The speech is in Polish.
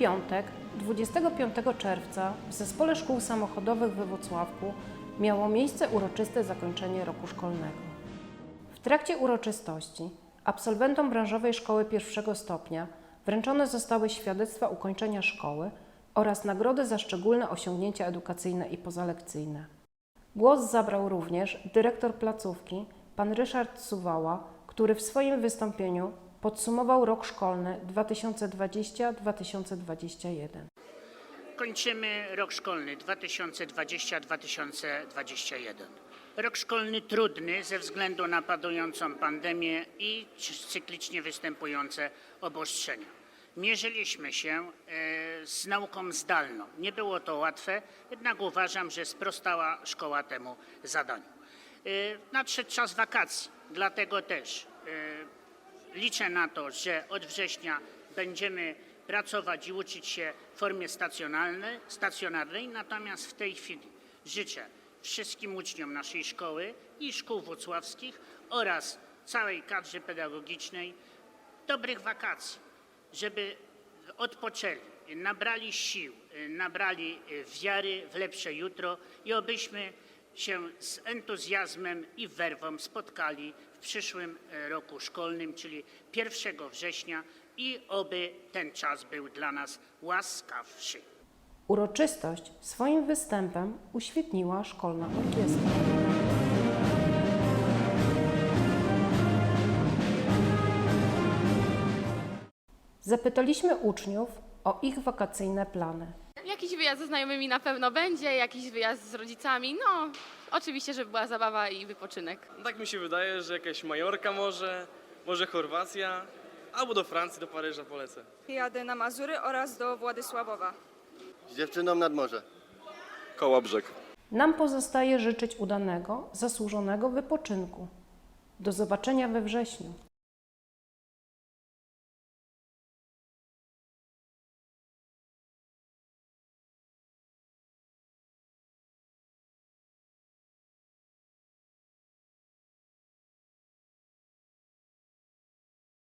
piątek, 25 czerwca, w Zespole Szkół Samochodowych we Włocławku miało miejsce uroczyste zakończenie roku szkolnego. W trakcie uroczystości absolwentom branżowej szkoły pierwszego stopnia wręczone zostały świadectwa ukończenia szkoły oraz nagrody za szczególne osiągnięcia edukacyjne i pozalekcyjne. Głos zabrał również dyrektor placówki, pan Ryszard Suwała, który w swoim wystąpieniu podsumował rok szkolny 2020-2021. Kończymy rok szkolny 2020-2021. Rok szkolny trudny ze względu na padującą pandemię i cyklicznie występujące obostrzenia. Mierzyliśmy się e, z nauką zdalną. Nie było to łatwe, jednak uważam, że sprostała szkoła temu zadaniu. E, Nadszedł czas wakacji, dlatego też liczę na to, że od września będziemy pracować i uczyć się w formie stacjonarnej, stacjonarnej, natomiast w tej chwili życzę wszystkim uczniom naszej szkoły i szkół włocławskich oraz całej kadrze pedagogicznej dobrych wakacji, żeby odpoczęli, nabrali sił, nabrali wiary w lepsze jutro i obyśmy się z entuzjazmem i werwą spotkali w przyszłym e, roku szkolnym, czyli 1 września i oby ten czas był dla nas łaskawszy. Uroczystość swoim występem uświetniła szkolna orkiestra. Zapytaliśmy uczniów o ich wakacyjne plany. Jakiś wyjazd ze znajomymi na pewno będzie, jakiś wyjazd z rodzicami. No, oczywiście, żeby była zabawa i wypoczynek. Tak mi się wydaje, że jakaś Majorka może, może Chorwacja, albo do Francji, do Paryża polecę. Jadę na Mazury oraz do Władysławowa. Z dziewczyną nad morze. Kołobrzeg. Nam pozostaje życzyć udanego, zasłużonego wypoczynku. Do zobaczenia we wrześniu.